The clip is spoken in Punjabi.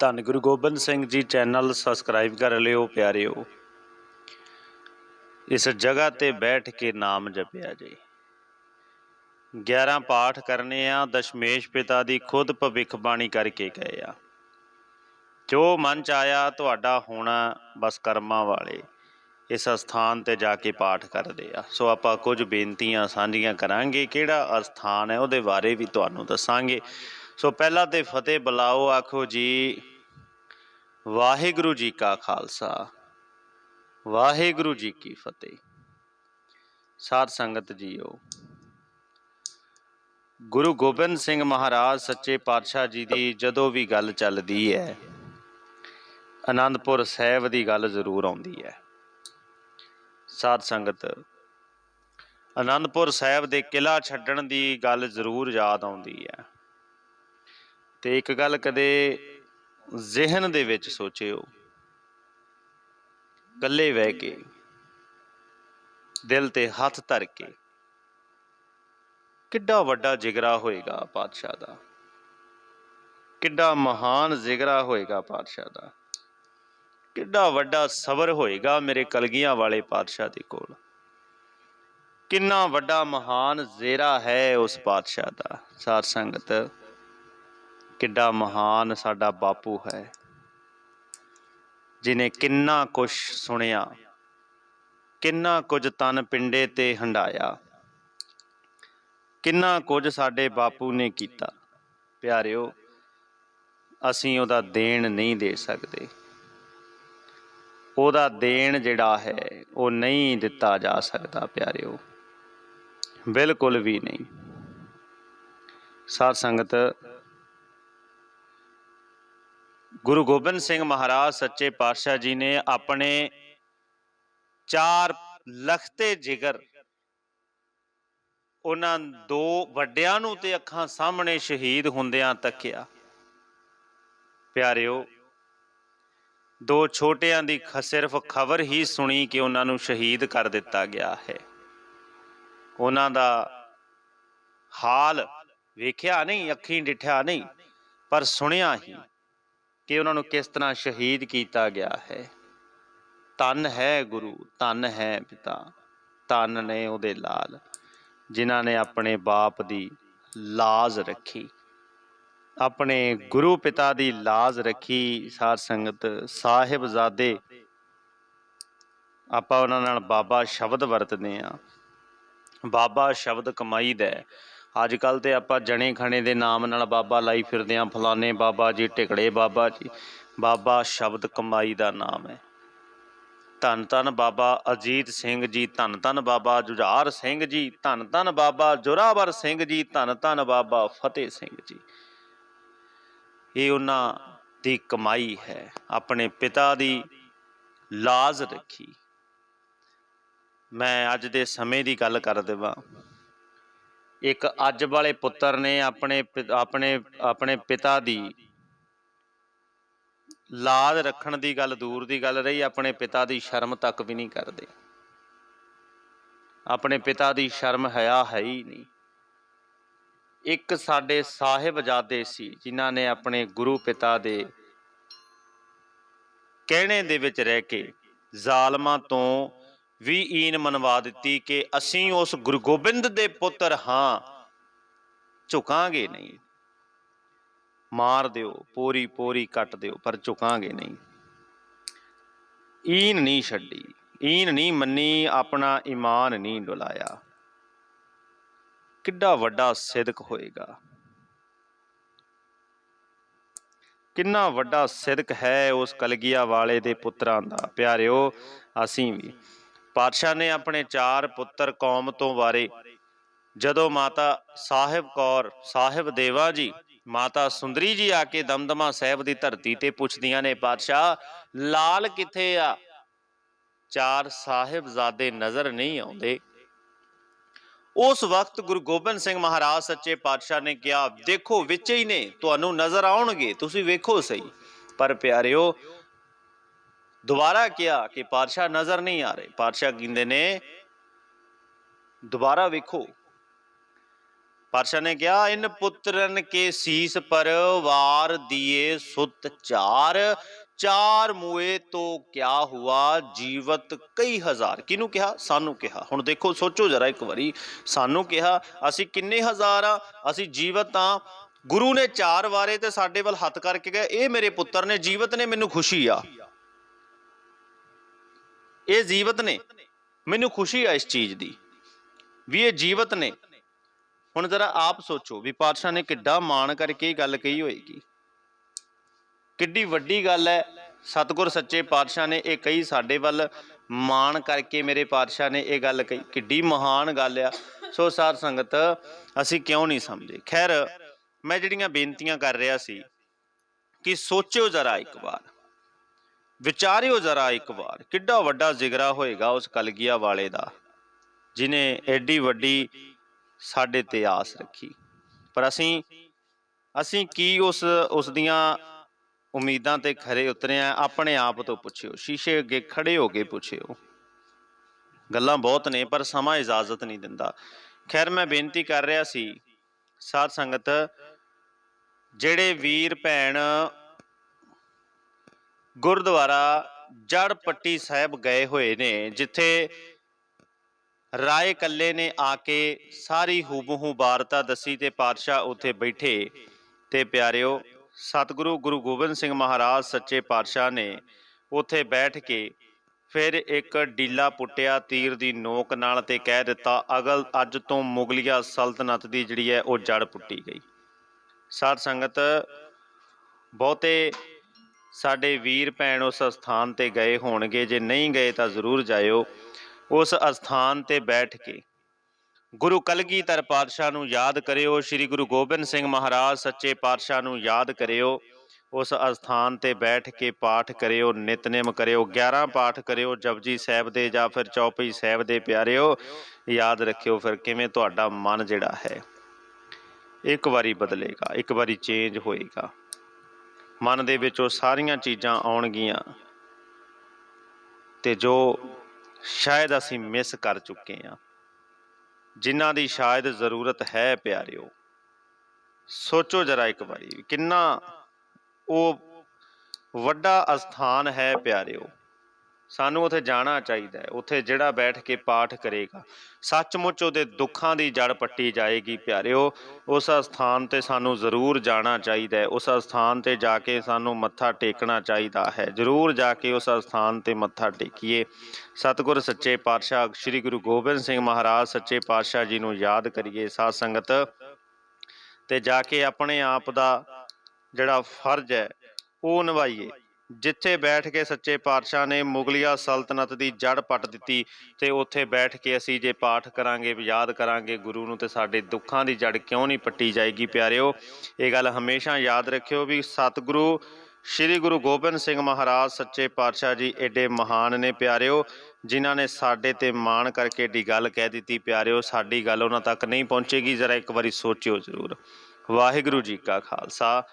ਧੰਨ ਗੁਰੂ ਗੋਬਿੰਦ ਸਿੰਘ ਜੀ ਚੈਨਲ ਸਬਸਕ੍ਰਾਈਬ ਕਰ ਲਿਓ, ਪਿਆਰਿਓ। ਇਸ ਜਗ੍ਹਾ ਤੇ ਬੈਠ ਕੇ ਨਾਮ ਜਪਿਆ ਜੀ 11 ਪਾਠ ਕਰਨੇ ਆ, ਦਸ਼ਮੇਸ਼ ਪਿਤਾ ਦੀ ਖੁਦ ਭਵਿੱਖਬਾਣੀ ਕਰਕੇ ਗਏ ਆ। ਜੋ ਮਨ ਚ ਆਇਆ, ਤੁਹਾਡਾ ਹੋਣਾ ਬਸ ਕਰਮਾਂ ਵਾਲੇ ਇਸ ਸਥਾਨ ਤੇ ਜਾ ਕੇ ਪਾਠ ਕਰਦੇ ਆ। ਸੋ ਆਪਾਂ ਕੁਝ ਬੇਨਤੀਆਂ ਸਾਂਝੀਆਂ ਕਰਾਂਗੇ, ਕਿਹੜਾ ਅਸਥਾਨ ਹੈ, ਉਹਦੇ ਬਾਰੇ ਵੀ ਤੁਹਾਨੂੰ ਦੱਸਾਂਗੇ। ਸੋ ਪਹਿਲਾਂ ਤੇ ਫਤਿਹ ਬੁਲਾਓ, ਆਖੋ ਜੀ ਵਾਹਿਗੁਰੂ ਜੀ ਕਾ ਖਾਲਸਾ, ਵਾਹਿਗੁਰੂ ਜੀ ਕੀ ਫਤਿਹ। ਸਾਧ ਸੰਗਤ ਜੀਓ, ਗੁਰੂ ਗੋਬਿੰਦ ਸਿੰਘ ਮਹਾਰਾਜ ਸੱਚੇ ਪਾਤਸ਼ਾਹ ਜੀ ਦੀ ਜਦੋਂ ਵੀ ਗੱਲ ਚੱਲਦੀ ਹੈ ਆਨੰਦਪੁਰ ਸਾਹਿਬ ਦੀ ਗੱਲ ਜ਼ਰੂਰ ਆਉਂਦੀ ਹੈ। ਸਾਧ ਸੰਗਤ ਆਨੰਦਪੁਰ ਸਾਹਿਬ ਦੇ ਕਿਲਾ ਛੱਡਣ ਦੀ ਗੱਲ ਜ਼ਰੂਰ ਯਾਦ ਆਉਂਦੀ ਹੈ। ਤੇ ਇੱਕ ਗੱਲ ਕਦੇ ਜ਼ਿਹਨ ਦੇ ਵਿੱਚ ਸੋਚਿਓ। ਇਕੱਲੇ ਬਹਿ ਕੇ, ਦਿਲ ਤੇ ਹੱਥ ਧਰ ਕੇ, ਕਿੱਡਾ ਵੱਡਾ ਜਿਗਰਾ ਹੋਏਗਾ ਪਾਤਸ਼ਾਹ ਦਾ। ਕਿੱਡਾ ਮਹਾਨ ਜਿਗਰਾ ਹੋਏਗਾ ਪਾਤਸ਼ਾਹ ਦਾ। ਕਿੱਡਾ ਵੱਡਾ ਸਬਰ ਹੋਏਗਾ ਮੇਰੇ ਕਲਗੀਆਂ ਵਾਲੇ ਪਾਤਸ਼ਾਹ ਦੇ ਕੋਲ। ਕਿੰਨਾ ਵੱਡਾ ਮਹਾਨ ਜ਼ੇਰਾ ਹੈ ਉਸ ਪਾਤਸ਼ਾਹ ਦਾ, ਸਾਧ ਸੰਗਤ। ਕਿੱਡਾ ਮਹਾਨ ਸਾਡਾ ਬਾਪੂ ਹੈ ਜਿਨੇ ਕਿੰਨਾ ਕੁਝ ਸੁਣਿਆ, ਕਿੰਨਾ ਕੁਝ ਤਨ ਪਿੰਡੇ ਤੇ ਹੰਡਾਇਆ, ਕਿੰਨਾ ਕੁਝ ਸਾਡੇ ਬਾਪੂ ਨੇ ਕੀਤਾ। ਪਿਆਰਿਓ, ਅਸੀਂ ਉਹਦਾ ਦੇਣ ਨਹੀਂ ਦੇ ਸਕਦੇ। ਉਹਦਾ ਦੇਣ ਜਿਹੜਾ ਹੈ, ਉਹ ਨਹੀਂ ਦਿੱਤਾ ਜਾ ਸਕਦਾ, ਪਿਆਰਿਓ। ਬਿਲਕੁਲ ਵੀ ਨਹੀਂ। ਸਾਧ ਸੰਗਤ ਗੁਰੂ ਗੋਬਿੰਦ ਸਿੰਘ ਮਹਾਰਾਜ ਸੱਚੇ ਪਾਤਸ਼ਾਹ ਜੀ ਨੇ ਆਪਣੇ ਚਾਰ ਲਖਤੇ ਜਿਗਰ ਉਹਨਾਂ ਦੋ ਵੱਡਿਆਂ ਨੂੰ ਤੇ ਅੱਖਾਂ ਸਾਹਮਣੇ ਸ਼ਹੀਦ ਹੁੰਦਿਆਂ ਤੱਕਿਆ। ਪਿਆਰਿਓ, ਦੋ ਛੋਟਿਆਂ ਦੀ ਸਿਰਫ ਖਬਰ ਹੀ ਸੁਣੀ ਕਿ ਉਹਨਾਂ ਨੂੰ ਸ਼ਹੀਦ ਕਰ ਦਿੱਤਾ ਗਿਆ ਹੈ। ਉਹਨਾਂ ਦਾ ਹਾਲ ਵੇਖਿਆ ਨਹੀਂ, ਅੱਖੀਂ ਡਿਠਿਆ ਨਹੀਂ, ਪਰ ਸੁਣਿਆ ਹੀ। ਕਿ ਉਹਨਾਂ ਨੂੰ ਕਿਸ ਤਰ੍ਹਾਂ ਸ਼ਹੀਦ ਕੀਤਾ ਗਿਆ ਹੈ। ਤਨ ਹੈ ਗੁਰੂ ਤਨ ਹੈ ਪਿਤਾ ਤਨ ਨੇ ਉਹਦੇ ਲਾਲ, ਜਿਨ੍ਹਾਂ ਨੇ ਆਪਣੇ ਬਾਪ ਦੀ ਲਾਜ਼ ਰੱਖੀ। ਆਪਣੇ ਗੁਰੂ ਪਿਤਾ ਦੀ ਲਾਜ਼ ਰੱਖੀ ਸਾਧ ਸੰਗਤ ਸਾਹਿਬਜ਼ਾਦੇ। ਆਪਾਂ ਉਹਨਾਂ ਨਾਲ ਬਾਬਾ ਸ਼ਬਦ ਵਰਤਦੇ ਆ ਬਾਬਾ ਸ਼ਬਦ ਕਮਾਈ ਦਾ ਅੱਜ ਕੱਲ ਤੇ ਆਪਾਂ ਜਣੇ ਖਣੇ ਦੇ ਨਾਮ ਨਾਲ ਬਾਬਾ ਲਾਈ ਫਿਰਦੇ ਆ, ਫਲਾਣੇ ਬਾਬਾ ਜੀ ਟਿਕੜੇ ਬਾਬਾ ਜੀ। ਬਾਬਾ ਸ਼ਬਦ ਕਮਾਈ ਦਾ ਨਾਮ ਹੈ। ਧੰਨ ਧੰਨ ਬਾਬਾ ਅਜੀਤ ਸਿੰਘ ਜੀ ਧੰਨ ਧੰਨ ਬਾਬਾ ਜੁਝਾਰ ਸਿੰਘ ਜੀ ਧੰਨ ਧੰਨ ਬਾਬਾ ਜੋਰਾਵਰ ਸਿੰਘ ਜੀ ਧੰਨ ਧੰਨ ਬਾਬਾ ਫਤਿਹ ਸਿੰਘ ਜੀ। ਇਹ ਉਹਨਾਂ ਦੀ ਕਮਾਈ ਹੈ। ਆਪਣੇ ਪਿਤਾ ਦੀ ਲਾਜ਼ ਰੱਖੀ। ਮੈਂ ਅੱਜ ਦੇ ਸਮੇਂ ਦੀ ਗੱਲ ਕਰ ਦੇਵਾਂ। ਇੱਕ ਅੱਜ ਵਾਲੇ ਪੁੱਤਰ ਨੇ ਆਪਣੇ ਪਿ- ਆਪਣੇ ਆਪਣੇ ਪਿਤਾ ਦੀ ਲਾਜ ਰੱਖਣ ਦੀ ਗੱਲ, ਦੂਰ ਦੀ ਗੱਲ ਰਹੀ, ਆਪਣੇ ਪਿਤਾ ਦੀ ਸ਼ਰਮ ਤੱਕ ਵੀ ਨਹੀਂ ਕਰਦੇ। ਆਪਣੇ ਪਿਤਾ ਦੀ ਸ਼ਰਮ ਹਿਆ ਹੈ ਹੀ ਨਹੀਂ। ਇੱਕ ਸਾਡੇ ਸਾਹਿਬਜ਼ਾਦੇ ਸੀ, ਜਿਨ੍ਹਾਂ ਨੇ ਆਪਣੇ ਗੁਰੂ ਪਿਤਾ ਦੇ ਕਹਿਣੇ ਦੇ ਵਿੱਚ ਰਹਿ ਕੇ ਜ਼ਾਲਮਾਂ ਤੋਂ ਵੀ ਈਨ ਮਨਵਾ ਦਿੱਤੀ ਕਿ ਅਸੀਂ ਉਸ ਗੁਰੂ ਗੋਬਿੰਦ ਦੇ ਪੁੱਤਰ ਹਾਂ। ਝੁਕਾਂਗੇ ਨਹੀਂ। ਮਾਰ ਦਿਓ ਪੂਰੀ ਪੂਰੀ ਕੱਟ ਦਿਓ, ਪਰ ਝੁਕਾਂਗੇ ਨਹੀਂ। ਈਨ ਨਹੀਂ ਛੱਡੀ। ਈਨ ਨਹੀਂ ਮੰਨੀ, ਆਪਣਾ ਈਮਾਨ ਨਹੀਂ ਡੁਲਾਇਆ। ਕਿੱਡਾ ਵੱਡਾ ਸਿਦਕ ਹੋਏਗਾ। ਕਿੰਨਾ ਵੱਡਾ ਸਿਦਕ ਹੈ ਉਸ ਕਲਗੀਆ ਵਾਲੇ ਦੇ ਪੁੱਤਰਾਂ ਦਾ। ਪਿਆਰਿਓ, ਅਸੀਂ ਵੀ ਪਾਤਸ਼ਾਹ ਨੇ ਆਪਣੇ ਚਾਰ ਪੁੱਤਰ ਕੌਮ ਤੋਂ ਵਾਰੇ, ਜਦੋਂ ਮਾਤਾ ਸਾਹਿਬ ਕੌਰ, ਸਾਹਿਬ ਦੇਵਾ ਜੀ, ਮਾਤਾ ਸੁੰਦਰੀ ਜੀ ਆ ਕੇ ਦਮਦਮਾ ਸਾਹਿਬ ਦੀ ਧਰਤੀ ਤੇ ਪੁੱਛਦੀਆਂ ਨੇ, ਪਾਤਸ਼ਾਹ, ਲਾਲ ਕਿੱਥੇ ਆ? ਚਾਰ ਸਾਹਿਬਜ਼ਾਦੇ ਨਜ਼ਰ ਨਹੀਂ ਆਉਂਦੇ। ਉਸ ਵਕਤ ਗੁਰੂ ਗੋਬਿੰਦ ਸਿੰਘ ਮਹਾਰਾਜ ਸੱਚੇ ਪਾਤਸ਼ਾਹ ਨੇ ਕਿਹਾ, ਦੇਖੋ, ਵਿੱਚ ਹੀ ਨੇ, ਤੁਹਾਨੂੰ ਨਜ਼ਰ ਆਉਣਗੇ, ਤੁਸੀਂ ਵੇਖੋ ਸਹੀ। ਪਰ ਪਿਆਰਿਓ ਦੁਬਾਰਾ ਕਿਹਾ ਕਿ ਪਾਤਸ਼ਾਹ ਨਜ਼ਰ ਨਹੀਂ ਆ ਰਹੇ। ਪਾਤਸ਼ਾਹ ਕਹਿੰਦੇ ਨੇ, ਦੁਬਾਰਾ ਵੇਖੋ। ਪਾਤਸ਼ਾਹ ਨੇ ਕਿਹਾ, ਇਨ ਪੁੱਤਰਨ ਕੇ ਸੀਸ ਪਰ ਵਾਰ ਦੀਏ ਸੁਤ ਚਾਰ। ਚਾਰ ਮੂਏ ਤੋ ਕਿਆ ਹੁਆ, ਜੀਵਤ ਕਈ ਹਜ਼ਾਰ। ਕਿਹਨੂੰ ਕਿਹਾ? ਸਾਨੂੰ ਕਿਹਾ। ਹੁਣ ਦੇਖੋ, ਸੋਚੋ ਜਰਾ ਇੱਕ ਵਾਰੀ। ਸਾਨੂੰ ਕਿਹਾ, ਅਸੀਂ ਕਿੰਨੇ ਹਜ਼ਾਰ ਆ? ਅਸੀਂ ਜੀਵਤ ਆ। ਗੁਰੂ ਨੇ ਚਾਰ ਵਾਰੇ ਤੇ ਸਾਡੇ ਵੱਲ ਹੱਥ ਕਰਕੇ ਗਏ। ਇਹ ਮੇਰੇ ਪੁੱਤਰ ਨੇ, ਜੀਵਤ ਨੇ ਮੈਨੂੰ ਖੁਸ਼ੀ ਆ। ਇਹ ਜੀਵਤ ਨੇ। ਮੈਨੂੰ ਖੁਸ਼ੀ ਆ ਇਸ ਚੀਜ਼ ਦੀ ਵੀ ਇਹ ਜੀਵਤ ਨੇ। ਹੁਣ ਜਰਾ ਆਪ ਸੋਚੋ ਵੀ ਪਾਤਸ਼ਾਹ ਨੇ ਕਿੱਡਾ ਮਾਣ ਕਰਕੇ ਇਹ ਗੱਲ ਕਹੀ ਹੋਏਗੀ। ਕਿੱਡੀ ਵੱਡੀ ਗੱਲ ਹੈ। ਸਤਿਗੁਰ ਸੱਚੇ ਪਾਤਸ਼ਾਹ ਨੇ ਇਹ ਕਹੀ, ਸਾਡੇ ਵੱਲ ਮਾਣ ਕਰਕੇ ਮੇਰੇ ਪਾਤਸ਼ਾਹ ਨੇ ਇਹ ਗੱਲ ਕਹੀ। ਕਿੱਡੀ ਮਹਾਨ ਗੱਲ ਆ। ਸੋ ਸਾਧ ਸੰਗਤ, ਅਸੀਂ ਕਿਉਂ ਨਹੀਂ ਸਮਝੇ? ਖੈਰ, ਮੈਂ ਜਿਹੜੀਆਂ ਬੇਨਤੀਆਂ ਕਰ ਰਿਹਾ ਸੀ ਕਿ ਸੋਚਿਓ ਜ਼ਰਾ ਇੱਕ ਵਾਰ। ਵਿਚਾਰਿਓ ਜ਼ਰਾ ਇੱਕ ਵਾਰ, ਕਿੱਡਾ ਵੱਡਾ ਜ਼ਿਗਰਾ ਹੋਏਗਾ ਉਸ ਕਲਗੀਆ ਵਾਲੇ ਦਾ, ਜਿਨੇ ਐਡੀ ਵੱਡੀ ਸਾਡੇ ਤੇ ਆਸ ਰੱਖੀ। ਪਰ ਅਸੀਂ ਅਸੀਂ ਕੀ ਉਸ ਉਸ ਦੀਆਂ ਉਮੀਦਾਂ ਤੇ ਖਰੇ ਉਤਰੇ ਆ, ਆਪਣੇ ਆਪ ਤੋਂ ਪੁੱਛਿਓ, ਸ਼ੀਸ਼ੇ ਅੱਗੇ ਖੜੇ ਹੋ ਕੇ ਪੁੱਛਿਓ। ਗੱਲਾਂ ਬਹੁਤ ਨੇ, ਪਰ ਸਮਾਂ ਇਜਾਜ਼ਤ ਨਹੀਂ ਦਿੰਦਾ। ਖੈਰ, ਮੈਂ ਬੇਨਤੀ ਕਰ ਰਿਹਾ ਸੀ, ਸਾਧ ਸੰਗਤ, ਜਿਹੜੇ ਵੀਰ, ਭੈਣ ਗੁਰਦੁਆਰਾ ਜੜ ਪੱਟੀ ਸਾਹਿਬ ਗਏ ਹੋਏ ਨੇ, ਜਿੱਥੇ ਰਾਏ ਕੱਲੇ ਨੇ ਆ ਕੇ ਸਾਰੀ ਹੂਬਹੂ ਵਾਰਤਾ ਦੱਸੀ ਤੇ ਪਾਤਸ਼ਾਹ ਉੱਥੇ ਬੈਠੇ। ਤੇ ਪਿਆਰਿਓ, ਸਤਿਗੁਰੂ ਗੁਰੂ ਗੋਬਿੰਦ ਸਿੰਘ ਮਹਾਰਾਜ ਸੱਚੇ ਪਾਤਸ਼ਾਹ ਨੇ ਉੱਥੇ ਬੈਠ ਕੇ ਫਿਰ ਇੱਕ ਡੀਲਾ ਪੁੱਟਿਆ ਤੀਰ ਦੀ ਨੋਕ ਨਾਲ ਤੇ ਕਹਿ ਦਿੱਤਾ, ਅਗਲ ਅੱਜ ਤੋਂ ਮੁਗਲਿਆ ਸਲਤਨਤ ਦੀ ਜਿਹੜੀ ਹੈ ਉਹ ਜੜ ਪੁੱਟੀ ਗਈ। ਸਾਧ ਸੰਗਤ, ਬਹੁਤੇ ਸਾਡੇ ਵੀਰ ਭੈਣ ਉਸ ਸਥਾਨ ਤੇ ਗਏ ਹੋਣਗੇ, ਜੇ ਨਹੀਂ ਗਏ ਤਾਂ ਜ਼ਰੂਰ ਜਾਇਓ। ਉਸ ਅਸਥਾਨ ਤੇ ਬੈਠ ਕੇ ਗੁਰੂ ਕਲਗੀਧਰ ਪਾਤਸ਼ਾਹ ਨੂੰ ਯਾਦ ਕਰਿਓ, ਸ੍ਰੀ ਗੁਰੂ ਗੋਬਿੰਦ ਸਿੰਘ ਮਹਾਰਾਜ ਸੱਚੇ ਪਾਤਸ਼ਾਹ ਨੂੰ ਯਾਦ ਕਰਿਓ। ਉਸ ਅਸਥਾਨ ਤੇ ਬੈਠ ਕੇ ਪਾਠ ਕਰਿਓ, ਨਿਤਨੇਮ ਕਰਿਓ 11 ਪਾਠ ਕਰਿਓ, ਜਪਜੀ ਸਾਹਿਬ ਦੇ ਜਾਂ ਫਿਰ ਚੌਪਈ ਸਾਹਿਬ ਦੇ ਪਿਆਰਿਓ, ਯਾਦ ਰੱਖਿਓ ਫਿਰ ਕਿਵੇਂ ਤੁਹਾਡਾ ਮਨ ਜਿਹੜਾ ਹੈ, ਇੱਕ ਵਾਰੀ ਬਦਲੇਗਾ, ਇੱਕ ਵਾਰੀ ਚੇਂਜ ਹੋਏਗਾ। ਮਨ ਦੇ ਵਿੱਚ ਉਹ ਸਾਰੀਆਂ ਚੀਜ਼ਾਂ ਆਉਣਗੀਆਂ ਤੇ ਜੋ ਸ਼ਾਇਦ ਅਸੀਂ ਮਿਸ ਕਰ ਚੁੱਕੇ ਹਾਂ, ਜਿਨ੍ਹਾਂ ਦੀ ਸ਼ਾਇਦ ਜ਼ਰੂਰਤ ਹੈ ਪਿਆਰਿਓ, ਸੋਚੋ ਜਰਾ ਇੱਕ ਵਾਰੀ ਕਿੰਨਾ ਉਹ ਵੱਡਾ ਅਸਥਾਨ ਹੈ ਪਿਆਰਿਓ। ਸਾਨੂੰ ਉੱਥੇ ਜਾਣਾ ਚਾਹੀਦਾ ਹੈ। ਉੱਥੇ ਜਿਹੜਾ ਬੈਠ ਕੇ ਪਾਠ ਕਰੇਗਾ, ਸੱਚਮੁੱਚ ਉਹਦੇ ਦੁੱਖਾਂ ਦੀ ਜੜ ਪੱਟੀ ਜਾਏਗੀ ਪਿਆਰਿਓ, ਉਸ ਅਸਥਾਨ ਤੇ ਸਾਨੂੰ ਜ਼ਰੂਰ ਜਾਣਾ ਚਾਹੀਦਾ ਹੈ। ਉਸ ਅਸਥਾਨ ਤੇ ਜਾ ਕੇ ਸਾਨੂੰ ਮੱਥਾ ਟੇਕਣਾ ਚਾਹੀਦਾ ਹੈ। ਜ਼ਰੂਰ ਜਾ ਕੇ ਉਸ ਅਸਥਾਨ ਤੇ ਮੱਥਾ ਟੇਕੀਏ। ਸਤਿਗੁਰ ਸੱਚੇ ਪਾਤਸ਼ਾਹ ਸ੍ਰੀ ਗੁਰੂ ਗੋਬਿੰਦ ਸਿੰਘ ਮਹਾਰਾਜ ਸੱਚੇ ਪਾਤਸ਼ਾਹ ਜੀ ਨੂੰ ਯਾਦ ਕਰੀਏ। ਸਾਧ ਸੰਗਤ ਤੇ ਜਾ ਕੇ ਆਪਣੇ ਆਪ ਦਾ ਜਿਹੜਾ ਫਰਜ਼ ਹੈ, ਉਹ ਨਿਭਾਈਏ। ਜਿੱਥੇ ਬੈਠ ਕੇ ਸੱਚੇ ਪਾਤਸ਼ਾਹ ਨੇ ਮੁਗਲਿਆ ਸਲਤਨਤ ਦੀ ਜੜ ਪੱਟ ਦਿੱਤੀ ਤੇ ਉੱਥੇ ਬੈਠ ਕੇ ਅਸੀਂ ਜੇ ਪਾਠ ਕਰਾਂਗੇ, ਯਾਦ ਕਰਾਂਗੇ ਗੁਰੂ ਨੂੰ ਤੇ ਸਾਡੇ ਦੁੱਖਾਂ ਦੀ ਜੜ ਕਿਉਂ ਨਹੀਂ ਪੱਟੀ ਜਾਏਗੀ ਪਿਆਰਿਓ? ਇਹ ਗੱਲ ਹਮੇਸ਼ਾ ਯਾਦ ਰੱਖਿਓ ਵੀ ਸਤਿਗੁਰੂ, ਸ੍ਰੀ ਗੁਰੂ ਗੋਬਿੰਦ ਸਿੰਘ ਮਹਾਰਾਜ ਸੱਚੇ ਪਾਤਸ਼ਾਹ ਜੀ ਐਡੇ ਮਹਾਨ ਨੇ ਪਿਆਰਿਓ, ਜਿਨ੍ਹਾਂ ਨੇ ਸਾਡੇ ਤੇ ਮਾਣ ਕਰਕੇ ਏਡੀ ਗੱਲ ਕਹਿ ਦਿੱਤੀ ਪਿਆਰਿਓ, ਸਾਡੀ ਗੱਲ ਉਹਨਾਂ ਤੱਕ ਨਹੀਂ ਪਹੁੰਚੇਗੀ, ਜ਼ਰਾ ਇੱਕ ਵਾਰੀ ਸੋਚਿਓ ਜ਼ਰੂਰ। ਵਾਹਿਗੁਰੂ ਜੀ ਕਾ ਖਾਲਸਾ।